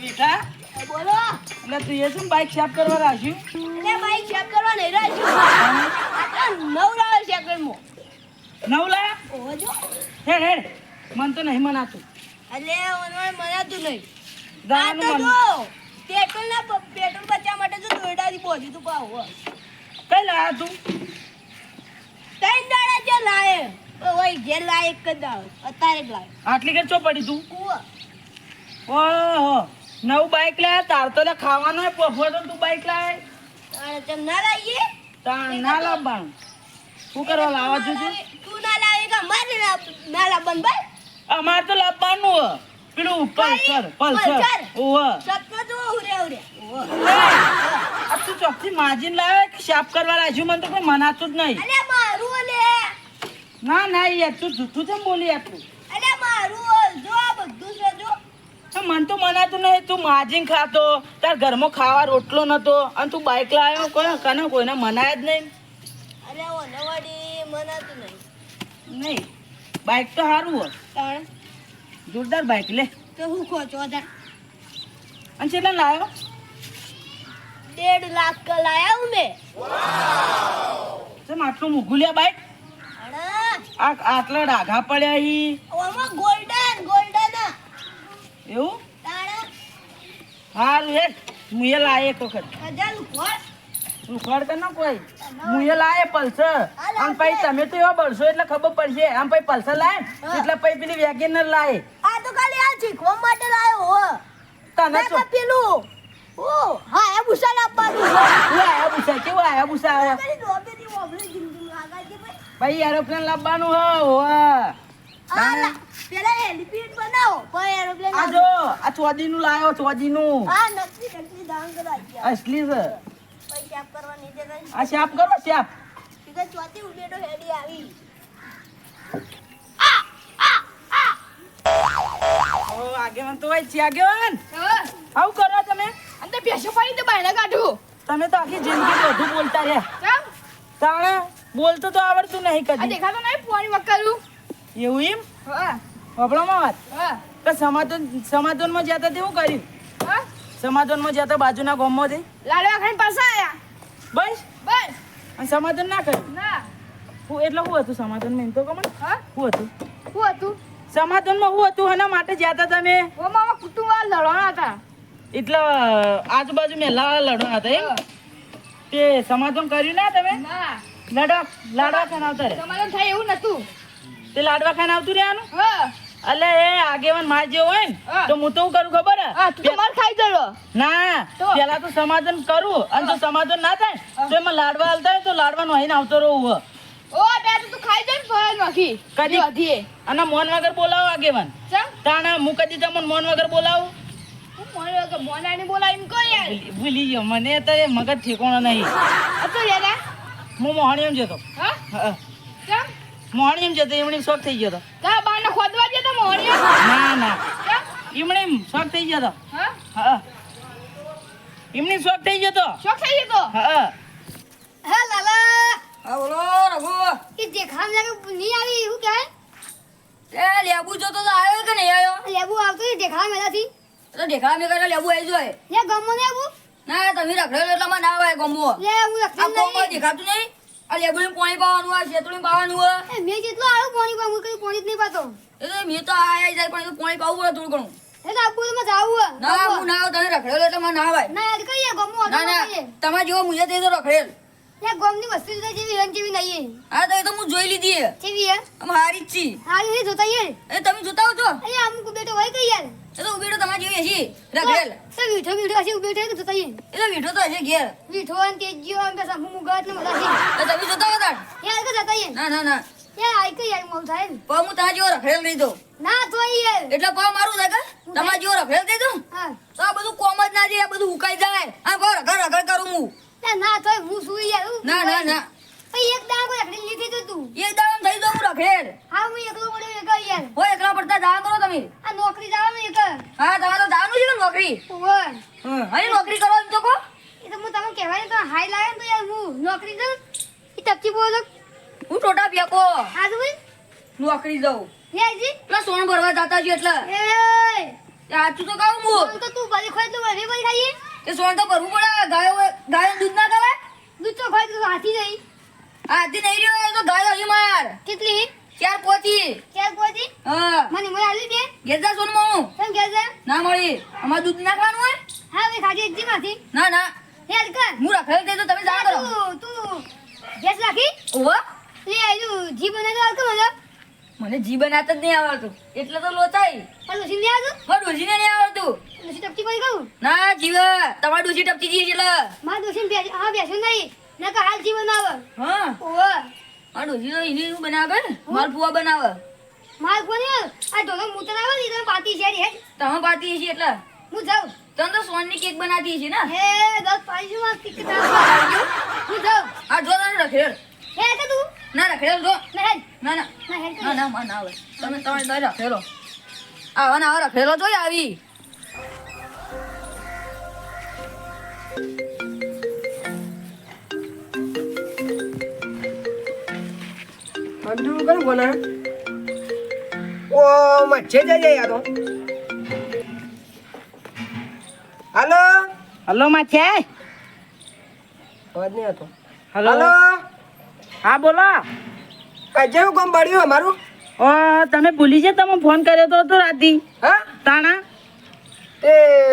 વિઠા? બોલો. એટલે તું એ શું બાઇક સાફ કરવા રાખ્યું એટલે ભાઈ ચેક કરવા નહીં રાખ્યું આ તો નવરા સેકન્ડમાં નવ લાયા ઓહો હેડ હેડ. મન તો નહીં મનાતું. એટલે મને મનાતું નહીં. દાવાનું મન પેટ્રોલ ના પેટ્રોલ બચાવવા માટે જો દોરડાથી પહોંચ્યું તું પાવ કઈ લાયા તું? દાડા જે લાયે. ઓય જે લાયે કદા અત્યારે જ લાયે. આટલી ઘર ચો પડી તું? ઓહો નવું બાઈક લાયા? તાર તો ખાવાનો હે પફો તો તું બાઈક લાય. તારે તેમ ના લાવીએ? તાર ના લાવવાનું શું કરવા લાવવા છું તું? ના લાવે કે મારે ના- ના લાવવાનું ભાઈ? અમાર તો લાવવાનું પેલું પલ્સર પલ્સર? ઓહો. સપનો જો ઉરે ઉરે. આ તું ચોકથી માજીન લાવે કે સાફ કરવા રાખ્યું મને તો કોઈ મનાતું જ નહીં. અલે મારું ઓલે ના ના યાર તું જૂઠું કેમ બોલી આટલું? અલે મારું જો આ બધું છે જો. તો મન તો મનાતું નહીં. તું માજીન ખાતો તાર ઘરમાં ખાવા રોટલો નતો અને તું બાઇક લાવ્યો કોઈ કને કોઈને મનાય જ નહીં. અરે ઓને વળી મનાતું નહીં. નહીં. બાઇક તો સારું હો તાણ? જોરદાર બાઇક લે. તો હું ખોચો હતા અને છેલ્લા લાવ્યો દેઢ લાખ ક લાયા હું મેં. કેમ આટલું મૂઘું લે બાઇક આ આટલા ડાઘા પડ્યા હી ઓમાં ગોલ્ડન ગોલ્ડન એવું? હાલ હે એ લાવે એક વખત. હજાર કર ના કોઈ. એ લાવે પલ્સર. આમ પછી તમે તો એવા બળશો એટલે ખબર પડશે. આમ પછી પલ્સર લાવે એટલે પછી પેલી વેગેનર લાવે આ તો ખાલી આ શીખવા માટે લાયો હો. તને તો તો પેલું હા ભૂસા લાવવાનું આયા ભૂસા કેવું ભૂસા આવે દો ભાઈ એરોપ્લેન લાવવાનું હો લા- પેલા હેલિપેડ બનાવો પછી એરોપ્લેન આ જો આ ચોદીનું લાયો ચોદીનું હા નકલી નકલી દાન કરાવી અસલી છે પછી સાફ કરવા નહીં દેતા આ સાફ કરો સાફ સીધા ચોથી ઉડેડો હેડી આવી ઓ આગેવાન તો હોય છે આગેવાન આવું કરો તમે અંદર પેશો પડી તો બહાર કાઢું. તમે તો આખી જિંદગી બધું બોલતા રહ્યા. તાણે બોલતો તો આવડતું નહીં આ કદી. દેખાતો નહીં પોણી વકરું એવું એમ? હા. હોભળામાં વાત? હા. કે સમાધાન સમાધાનમાં જતા તેવું કર્યું? હા? સમાધાનમાં જતા બાજુના ગામમાંથી? લાડવા ખાઈને પાછા આયા. બસ? બસ. અને સમાધાન ના કર્યું? ના. હું એટલે શું હતું સમાધાનમાં? એમ તો કહો હા? શું હતું? શું હતું? સમાધાનમાં હું હતું? એના માટે જતા તમે ઓ મામા કુટુંબ લડવાના હતા. એટલે આજુબાજુ મેલા લડવા હતા એમ? તે સમાધાન કર્યું ના તમે? લાડવા લાડવા ખાન આવતા રે સમાધાન થાય એવું નતું. તે લાડવા ખાન આવતું રહેવાનું? એટલે એ આગેવાન માર જેવો હોય ને તો હું તો કરું ખબર? હે? હા તું ખાઈ ગયો ના? પેલા તો સમાધાન કરું અને જો સમાધાન ના થાય તો એમાં લાડવા હાલતા હોય તો લાડવા નોહીને આવતો રહું. ઓ બે તો ખાઈ ને ફળ નાખી કદી? અને મોન વગર બોલાવો આગેવાન. તાણા હું કદી તમને મોન વગર બોલાવું. મોનાને બોલાવી એમ કહો યાર ભૂલી- ગયો મને તો એ મગજ ઠેકોણો નહીં. હતો યાર હું મોહણીયમ જતો. હા? મોહણીયમ જતો એમણે શોખ થઈ ગયો તો કા બાને ખોદવા જતો મોણિયા ના ના. એમણે શોખ થઈ ગયો તો હા? હા એમણે શોખ થઈ ગયો તો શોખ થઈ ગયો હા હા. લાલા. હા બોલો રઘુ. કે લાગે નહીં આવી એવું કહે? એ લેબુ જોતો તો આવ્યો કે નહીં આવ્યો? લેબુ આવતો દેખાવા એનાથી. તો દેખાવા મેં કરેલા લેબુ આવી જાય. લે ગમો ને લેબુ. ના તમે રખડેલો એટલે મને ના આવે ગમો લે હું આ ગમો નહીં દેખાતું નહીં? આ લેબુ પાણી પાવાનું આ શેતળું પાવાનું એ મેં જેટલો આવું પાણી પાવું કઈ પાણી જ નહીં પાતો. એટલે મેં તો આયા જાય પણ પાણી પાવું પડે થોડું ઘણું. એટલે આબુ તો મજા આવું ના હું ના આવું તમે રખડેલો એટલે મને ના આવે ના યાર કઈ ગમો ના ના તમારે જેવો મુજે તે તો રખડેલ. લે ગમની વસ્તુ તો જેવી રંગ જેવી નહીં હા તો એ તો હું જોઈ લીધી હે. કેવી હે? આમ હારી જ છી. હારી જોતા યાર. એ તમે જોતા હો છો અહીંયા અમુક બેટો હોય કઈ યાર. એ તો ઉભેડો તમારે જેવી હશી. રખડેલ તો વીઠો વીઠો હશે ઉભે થઈ જોતા યાર એટલે વીઠો તો હશે ઘેર. વીઠો અને તેજીઓ અને કે હું મુગાત ને બધા છે તો તમે જોતા હતા યાર કે જતા ના ના ના. યાર આઈ કઈ યાર મોલ થાય ને પણ હું તા જેવો રખડેલ નહીં દો ના તો એટલે પાવ મારું થાય કે? તમારે જેવો રખડેલ દઈ દઉં? હા. તો આ બધું કોમ જ ના જાય આ બધું ઉકાઈ જાય. આ કહો રગડ રગડ કરું હું. ના તો હું સુઈ જાઉં. ના ના ના. એક દાડો એકડી લીધી તો તું. એક દાડમ થઈ જાઉં હું હા હું એકલો પડ્યો એક યાર. હોય એકલા પડતા જા કરો તમે. આ નોકરી જવાનું એક હા તમારે જવાનું છે ને નોકરી. ઓય. અરે નોકરી કરો એમ તો એ તો હું તમને કહેવાય ને તો હાઈ લાગે ને તો યાર હું નોકરી જઉં એ ટપકી બોલો હું ટોટા ફેંકો. હા તો નોકરી જઉં. લેજી પેલા સોન ભરવા જતા છું એટલે. એ સાચું તો કહું હું. તો તું ભલે ખોય તો ભલે ભલે ખાઈએ. એ સોન તો ભરવું પડે ગાયો ગાયો દૂધ ના ખવાય દૂધ તો ખોય તો હાથી જઈ આથી નહીં રહ્યો એ તો ગાયો હી માર. કેટલી? ચાર પોચી ચાર પોતી હા. મને મને આલી દે. ગેજા સોન મો કેમ ગેજા ના મળી. અમાર દૂધ નાખવાનું હોય? હા વે ખાજી એકજી માંથી ના ના. હેલ કર. હું રખેલ દે તો તમે જા કરો. તું તું. ગેસ રાખી. ઓહો. લે આયુ જી બનાવ આલ કે મને મને જી બનાવતા જ નહીં આવડતું. એટલે તો લોચાઈ. પણ લસી નહીં આવતું? મારે ડોસીને નહીં આવડતું. લસી ટપકી પડી ગયું ના જીવ. તમાર ડોસી ટપટી જઈએ એટલે. મારા બેસ હા બેસ્યું નહીં. નકર હાલ જી બનાવે. હા. ઓવે. આ ડોસી તો શું બનાવે? ને માલપુઆ બનાવે. માર કોને આ ઢોલો મૂતર આવે ને તમે પાતી છે હેડ. તમે પાતી છે એટલે? હું જાઉં. તમે તો સોનની કેક બનાતી છે ને? હે દસ પાડી માં કિક હું જાઉં. આ ઢોલો ને રખેલ હે કે તું? ના રખેલ જો. ના ના ના. ના ના ના ના આવે. તમે તમે રખેલો આવા ના રખેલો જોઈ આવી. અંજુ કયું બોલે ઓ મચ્છે જઈ યાર હાલો? હલો માથે અવાજ નહીં આવતો. હલો? હા બોલો. આજે હું કોમ પડ્યું અમારું? ઓ તમે ભૂલી છે તમે ફોન કર્યો તો હતો રાતી હા? તાણા? એ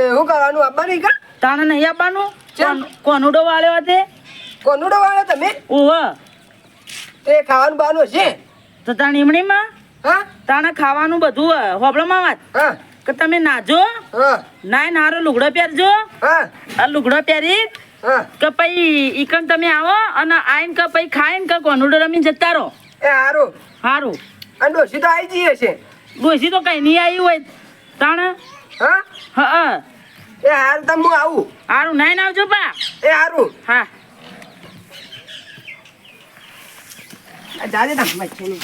શું કરવાનું આપવાનું કા? તાણા નહીં. કોન- કોનુડો વાળ્યો હતે કોનુડો વાળો તમે? ઓહો તે ખાવાનું બાનું હશે? તો તાણ એમણીમાં? હા? તાણે ખાવાનું બધું હોબળમાં વાત? હા. કે તમે નાજો? હા. નાય નારો લુગડો પહેરજો? હા. આ લુગડો પહેરી? કે પછી ઈકણ તમે આવો અને આઈને કે પછી ખાઈને કે કોનુડો રમીને જતા રહો. એ હારું. સારું અને ડોસી તો આવી જઈએ છે ડોસી તો કઈ નહીં આવી હોય. તાણે? હા? હા એ હારું તમે આવું. સારું નાઈને આવજો પા એ હારું. હા. જાજે ના મચ્છી નહીં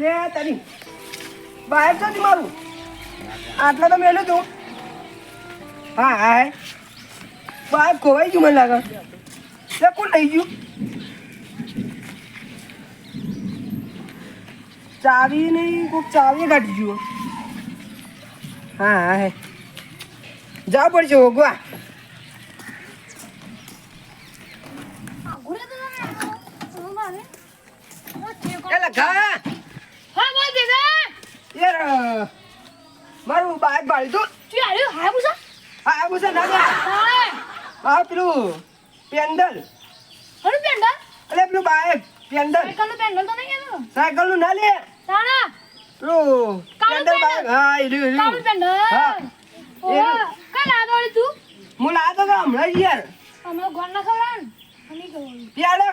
લે, તારી. તો નથી મારું? આટલા તો મેલું તું. હા હા બાઈક ખોવાઈ ગયું મને લાગે. તે કોણ લઈ ગયું? ચાવી નહીં કોઈક ચાવી કાઢી ગયું હા હા હે જવું પડશે ઓગવા મારું બાઈક બાળી તું તું હા આ ના હા પેલું પેન્ડલ. હરું પેન્ડલ? અરે પેલું બાઈક પેન્ડલ. સાયકલનું પેન્ડલ તો નહીં સાયકલનું ના લે. તાણા પેલું કાળું પેન્ડલ પેન્ડલ. હા એ રહ્યું, કાળું પેન્ડલ હા. ઓહ કઈ લાદો વળી તું? હું લાતો તો હમણાં જ યાર. અમે ગોળ ના ખવડાવ અમે ખવડાવ પ્યાડા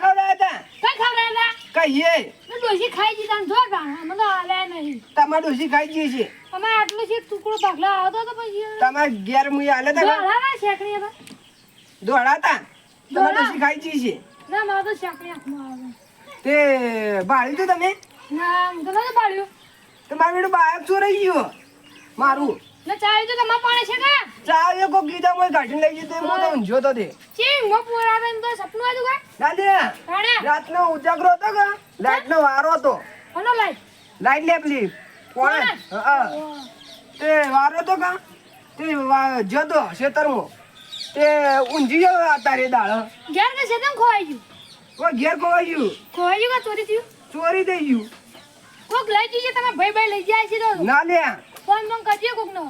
કઈ ખવડાવ્યા કહીએ. મેં ડોસી ખાઈ દીધા ને જો ગાણ અમે તો નહીં. તમારે ડોસી ખાઈ અમે આટલું છે ટુકડો ભાગલા આવતો તો પછી તમારે ઘેર મુઈ આલે તા દોડા શેકણી હતા તમારે? ડોસી ખાઈ ના મારે તો શેકણી હાથમાં આવે. તે બાળી તું તમે? ના હું તો નતો પાડ્યું તમારું બેટું બાયક ચોરાઈ ગયું? મારું. ને ચાવી તો તમારા પાડે છે કે? ચાવી કો કીધા મોય કાઢી લઈ જતો મો તો ઊંઝો તો તે ચી મો પૂરા બેન તો સપનું આદુ કા? દાદા કાણે રાતનો ઉજાગરો હતો કે? લાઈટ નો વારો હતો. Hello light. લાઈટ લે પેલી કોણ? હા તે વારો હતો કા? તે જતો ખેતરમાં. તે ઊંઝી ગયો તારે દાળ ઘેર કે છે તેમ ખોવાઈ ગયું. ઓ ઘેર ખોવાઈ ગયું. ખોવાઈ ગયું કે ચોરી થયું? ચોરી થઈ ગયું. કોક લઈ જઈએ તમે ભાઈ ભાઈ લઈ જાય છે તો. ના લે. ફોન મંગ કરજે કોક નો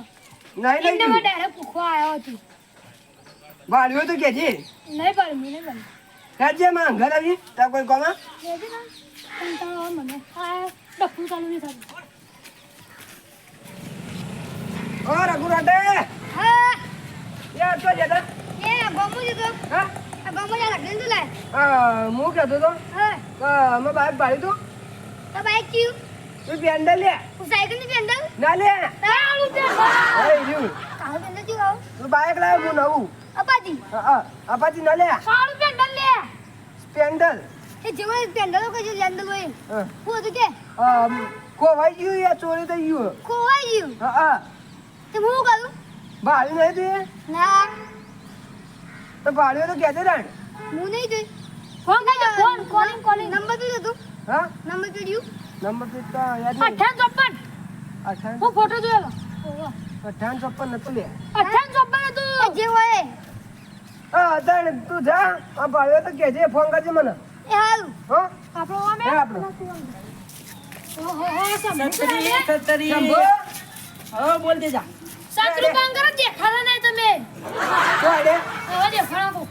નહીં લઈ જઈએ. ડાયરેક્ટ પૂછવા આવ્યો હતું વાળ્યો તો કે છે નહીં પાડ્યું નહીં પાડ્યું રાજ્યમાં ઘર આવી. તા કોઈ કોમાં? લેજે ને. કંટાળો મને આ ડફું ચાલુ નહીં થતું ઓ રઘુરાટે હા. યાર તો જતા એ ગમું છે તો હા? આ ગમું જા લાગે તું લાય હા હું કહેતો તો હા. અમે બાઈક બાળી તું તો બાઈક ચીયું તું પેન્ડલ લે. હું સાયકલની પેન્ડલ ના લે તાળું પેન્ડલ હા એ રહ્યું પેન્ડલ ચીયું આવું તું બાઈક લાવ હું નવું? અપાજી હા ના લે. પેન્ડલ લે. પેન્ડલ એ જેવો પેન્ડલ કે જે લેન્ડલ હોય? હું. હતું કે? આમ, ગયું યા ચોરી થઈ ગયું. ખોવાઈ ગયું? હા હા. તો હું કરું? નહીં તું ના. તો તો કહેતો હું નહીં જોઈ. ફોન કરજો ફોન કોલિંગ કોલિંગ નંબર તો હતું હા? નંબર તો દઉં નંબર તો તો યાદ નહીં. અઠાવન ચોપન અઠાવન હું ફોટો જોયેલો અઠાવન ચોપન નતું લે. અઠાવન ચોપન હતું. જે હોય હા તાણ તું જા. આ ભાડ્યો તો કહેજે ફોન કરજે મને. એ હારું. હો? આપણો હે આપણો. ઓહો હો સત્તરી શંભુ હવે બોલ દે જા. સાચું કામ કરો દેખાડો નહીં તમે. શું આડે હવે દેખાડો.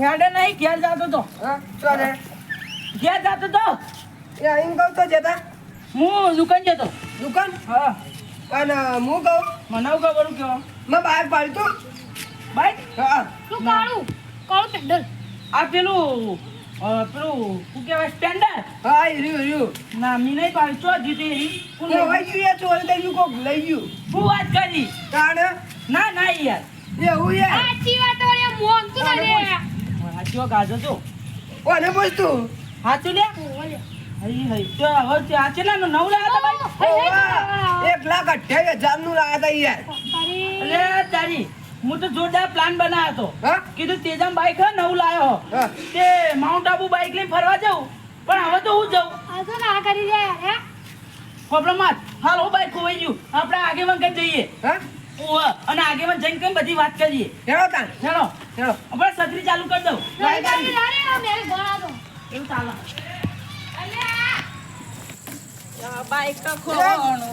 હેડે નહીં ઘેર જાતો તો. હા ઘેર જાતો તો. એ અહીં તો જતા. હું દુકાન જતો. દુકાન? હા. અને હું કહું? મને આવું ખબર કેવો? મેં બહાર પાડતું બાઈક હા. શું કાળું? કાળું પેન્ડલ. આ પેલું પેલું શું કહેવાય સ્ટેન્ડર? હા એ રહ્યું રહ્યું. ના મી નહીં પાડી. ચો જીતી કોણ લઈ ગયું યાર ચોરી થઈ ગયું કોક લઈ ગયું. શું વાત કરી? તાણ? ના ના યાર. એવું યાર સાચી વાત વળી મોન તું કોને ને હાચો ગાજો તો કોને પૂછતું? હાચું લે એક લાખ અઠ્યાવીસ હજારનું લાયા તા યાર તારી હું તો જોરદાર પ્લાન બનાવ્યો હતો કીધું તેજામ બાઈક હે નવું લાયો હા તે માઉન્ટ આબુ બાઈક લઈને ફરવા જાઉં પણ હવે તો હું જાઉં આ ના કરી દે હે પ્રોબ્લેમ હાલ હું બાઈક ખોવાઈ ગયું આપણે આગેવાન કરી જઈએ હા અને આગેવાન જઈને કેમ બધી વાત કરીએ ચાલો આપણે છત્રી ચાલુ કરી દઉં એવું ચાલો બાઈક ખોવાનો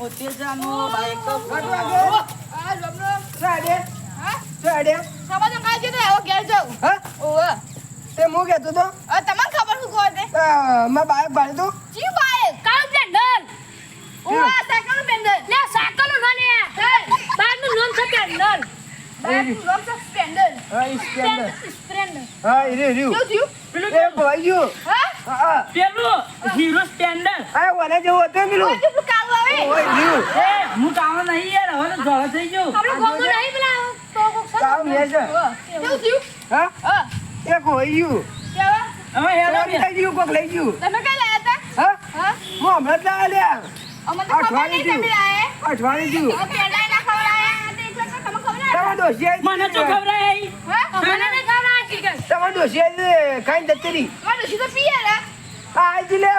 બાઈક આગળ. આ જમનો હા? કાઢી આવો ઘેર જાઉં. હા? ઓવે તે હું કહેતો તો આ તમને ખબર શું કહો આ, બાઈક ભાડ્યું તું? જી બાઈક કાળું પેન્ડલ. ઓવે સાયકલ પેન્ડલ. લે સાયકલ નો લે. બાઈકનું નામ છે પેન્ડલ. બાઈકનું નામ છે પેન્ડલ હા સ્પ્લેન્ડર. હા પેલું એ હા? હા. પેલું હીરો સ્ટેન્ડર આ ઓને જેવું હતું પેલું. કોઈ આવે. ઓય રહ્યું. એ હું કામ નહીં યાર હવે તો થઈ ગયો. આપણે ગોમો નહીં પેલા તો કોક છે. કેવું હા? હા. કેવા? હેલો ગયું લઈ ગયું. તમે કઈ લાયા હતા? હા? હા. હું હમણાં જ લાવ્યા લ્યા. અમને તો ખબર નહીં તમે લાયા. ના ખવડાયા તો એટલે તો તમે ખવડાયા મને તો હા? મને ખવડાયા તમારે. મારે તો પીએ હતી લે.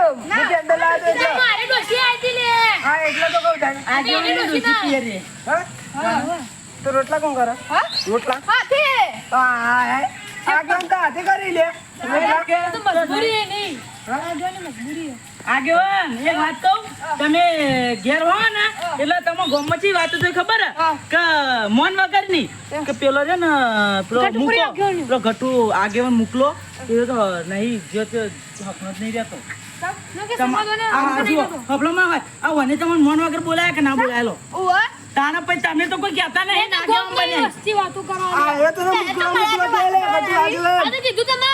પેન્ડલ લાવ્યો તો એટલે. મારે ડોશી આવી લે હા, એટલે તો કહું તને. આજે મને ડોશી ડોશી પીએ રે હા? તો રોટલા કોણ કરે હા રોટલા હાથે હા હા હા. આ કામ તો હાથે કરી લે રોટલા. તો મજબૂરી નહીં હા? આ જોની મજબૂરી આગેવાન એક વાત કહું? તમે ઘેર હો ને એટલે તમે ગોમતી વાત તો ખબર કે મોન વગરની? કે પેલો છે ને પેલો મૂકો પેલો ઘટુ આગેવાન મૂકલો એ તો નહીં જો તો હકનો જ નહીં રહેતો. મોન વગર બોલાયા કે ના બોલાયેલો? તાના પછી તમે તો કોઈ કહેતા નહીં વાતો કરો આ એ તો કીધું તમને.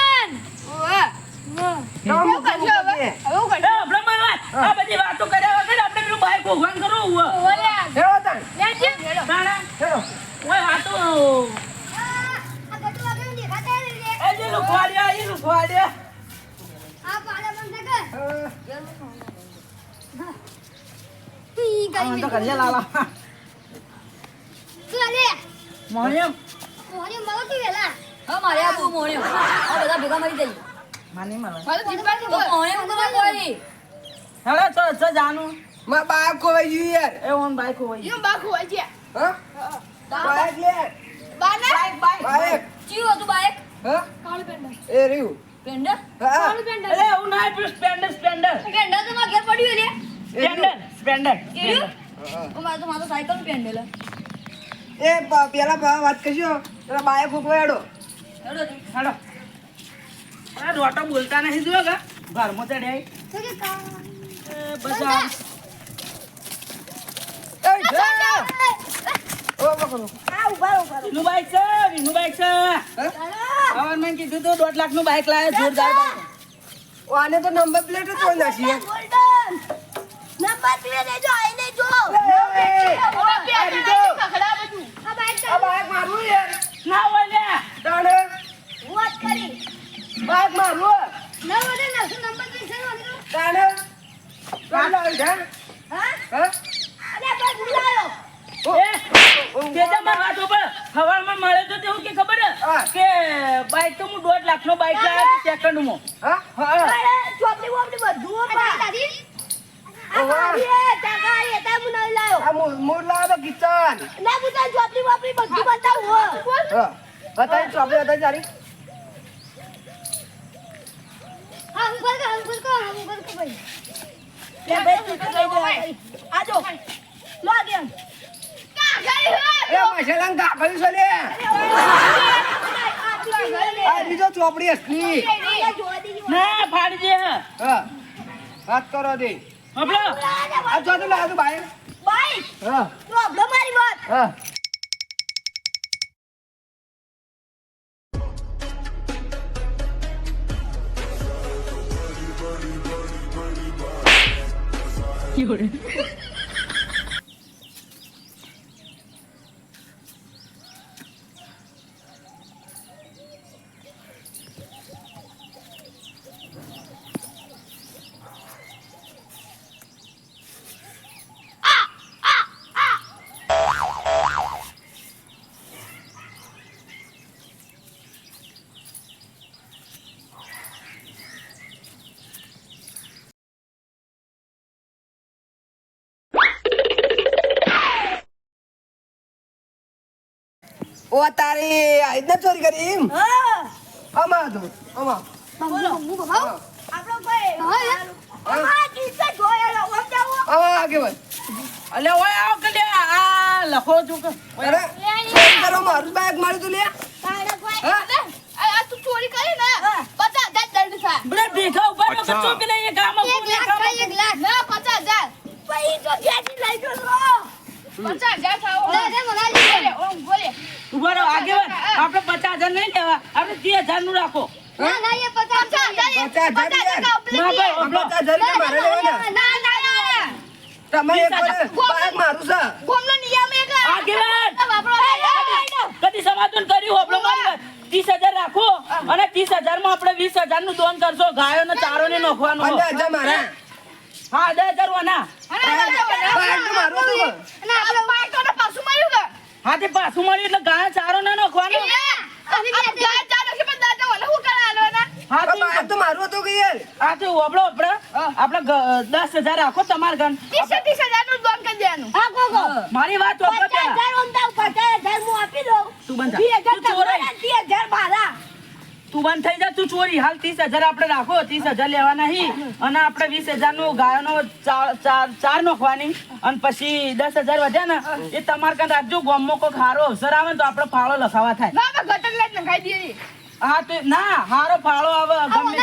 ઓવા કામ મૂકવા મૂકવા દે. હવે હું એ હપલામાં હોય. આ બધી વાતો કર્યા વગર આપણે પેલું બાઈક ઉઘાણ કરો ઉવ્વ. હેડો તાણ. લેજે તાણા, હેડો. ઓય આ તો આ ગટુ આગળ દેખાતા રે એ જે લુખવાડ્યા, એ લુખવાડ્યા. આ પાડા બંધ કર હા. તો લાલા. વેલા મારે આ બહુ મોણ્યો આ બધા ભેગા મરી જઈએ માની મળે. હેલો, ચો, ચો જાનું. મારા બાપ ખોવાઈ ગયું યાર એ ઓન બાઈક હોય. યો બા ખોવાઈ છે હા? બાઈક લે. બાના બાઈક. ચિયું હતું બાઈક હા? કાળું પેન્ડલ એ રહ્યું. પેન્ડર હા. કાળું પેન્ડલ અરે એવું ના આપ્યું, સ્પેન્ડર, સ્પેન્ડર. પેન્ડર તો ઘેર પડ્યું. હા. મારું સાયકલ એ પેલા વાત કરજો પેલા બાઈક ઉપર હેડો હેડો. અરે રોટો બોલતા નહીં જોયો કે? ઘરમાં ચડ્યા ઈ. તો કે કા એ બધા જા. ઊભા ઊભા વિનું બાઈક છે, વિનું બાઈક છે. હા? હવે મેં કીધું તું દોઢ લાખનું બાઈક લાવ્યો, જોરદાર આને તો નંબર પ્લેટ જ કોઈ નાખી નંબર પ્લેટ દેજો આઈને જો આ બાઈક મારું યાર ના હોય લે. વાત કરી બાઈક મારું ના વધે ના નંબર પ્લેટ છે વાંધો તાણે કાલ આવી છે હા હા અરે બસ બોલાયો કે ખબર હે? કે બાઈક તો હું દોઢ લાખ નો બાઈક લાવ્યો હા? હા. ચોપડી બોપડી બધું ચોપડી બોપડી બધું બતાવું બતાવી ચોપડી બતાવી તારી. ભાઈ ભાઈ તું તો જા. બીજો ચોપડી ના ફાડી દે હે વાત કરો દે હબળો આ ચોથું લાવ્યું ભાઈ હા હા 有人 ઓ તારી આઈને ચોરી કરી એમ? આમાં આપણો ભાઈ હા. આમાં આગેવાન અલે ઓય આવ કે લે આ લખો છું કે. અરે ફોન કરો મારું બેગ મારી તું લે. ચોરી કરી ને પચાસ હજાર દંડ થાય બધા ભેગા ઊભા રહો કે ચોપી ગામ ગામમાં એક લાખ એક લાખ. ના, પચાસ હજાર. પૈસો ગેજી લઈ જશો? પચાસ હજાર થાવ. બોલે, ઓમ બોલે. ઊભા રહો આગેવાન આપણે પચાસ હજાર નહીં લેવા આપણે ત્રીસ હજારનું રાખો ત્રીસ હજાર રાખો. અને ત્રીસ હજારમાં આપણે વીસ હજારનું દોન કરશો. ગાયો ને ચારો ને નોખવાનું હા દસ હજાર વાના. હા તે પાછું મળ્યું એટલે ગાયો ચારો ના નાખવાનો દસ હજાર રાખો તમારે ગણ ત્રીસે હજારનું લોન કરી દેવાનું. મારી વાત પચાસ હજાર પચાસ હજાર હું આપી દઉં. તું બંધ. તમારા, ત્રીસ હજાર મારા. તું બંધ થઈ જા તું ચોરી. હાલ ત્રીસ હજાર આપણે રાખો ત્રીસ હજાર લેવા નહીં અને આપણે વીસ હજારનું ગાયોનો ચાર ચાર ચાર અને પછી દસ હજાર વધ્યા ને એ તમારે કાંઈ રાખજો ગોમમાં કોઈ હારો અવસર આવે ને તો આપણે ફાળો લખાવા થાય. હા તો ના હારો ફાળો આવે ગમે?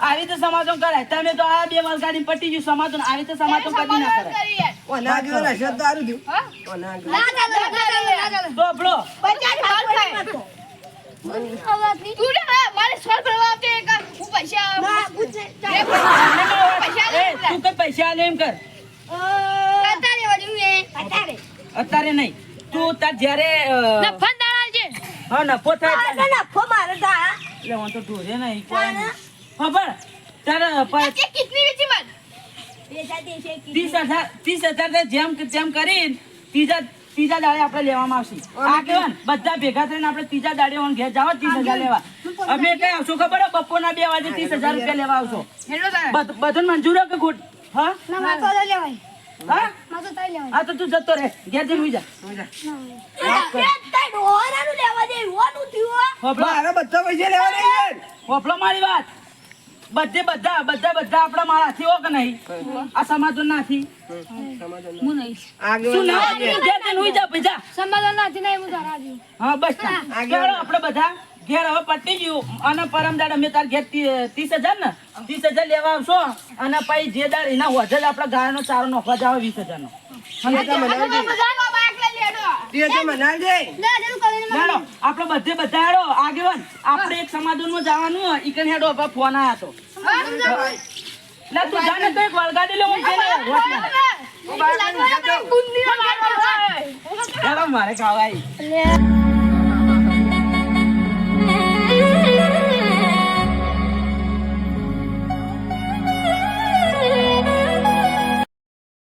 આવી રીતે સમાધાન કરાય. તમે તો આ બે વલગાડી પટી ગયું સમાધાન આવી રીતે સમાધાન કદી ના કરાય. ઓના આગેવાન હશે તો સારું ઓના આગેવાન. ના ચાલે, ના ચાલે, ના ચાલે. તો આપણો પચાસ હાલ થાય. તું ને મારે સોલ ભરવા આવતી એક હું પૈસા એ પૈસા તું કઈ પૈસા આલે એમ કર. અત્યારે નહીં. તું તાર જ્યારે અ, હા નફો થાય ત્યારે. એટલે હું તો ઢોરે નહીં કોઈ ખબર? તારે પ- વેચી મન ત્રીસ હજાર ત્રીસ હજાર તે જેમ કરીને ત્રીજા ત્રીજા દાડે આપણે લેવામાં આવશે. આ કેવાય બધા ભેગા થઈને આપણે ત્રીજા દાડે ઓન ઘેર જાઓ ત્રીસ હજાર લેવા. અમે કઈ આવશું ખબર બપોરના બે વાગે ત્રીસ હજાર રૂપિયા લેવા આવશો. હેલો તારે. બધ- બધું મંજૂર કે ખોટ? હા? હા? હા તો તું જતો રહે. ઘેર જઈને જા. બધા પૈસા લેવા મારી વાત. બધે બધા બધા બધા આપણા માળાથી હો કે નહીં? આ સમાધાન નાથી. શું ના ઘેર જા પૈસા હા બસ. આપણે બધા. ઘેર હવે પટી ગયું. અને પરમ દાડ અમે તાર ઘેર ત્રીસ હજાર ને? ત્રીસ હજાર લેવા આવશો. અને પછી જે દાડ એના હોજલ આપણે ગાયનો ચારો નોખવા જાવ વીસ હજાર નો આપણે બધે બધા હેડો આગેવાન. આપણે એક સમાધાનમાં જવાનું ઈકન હેડો હવે ફોન આયા તો. તું જાને તો એક લે, મારે ખાવા આવી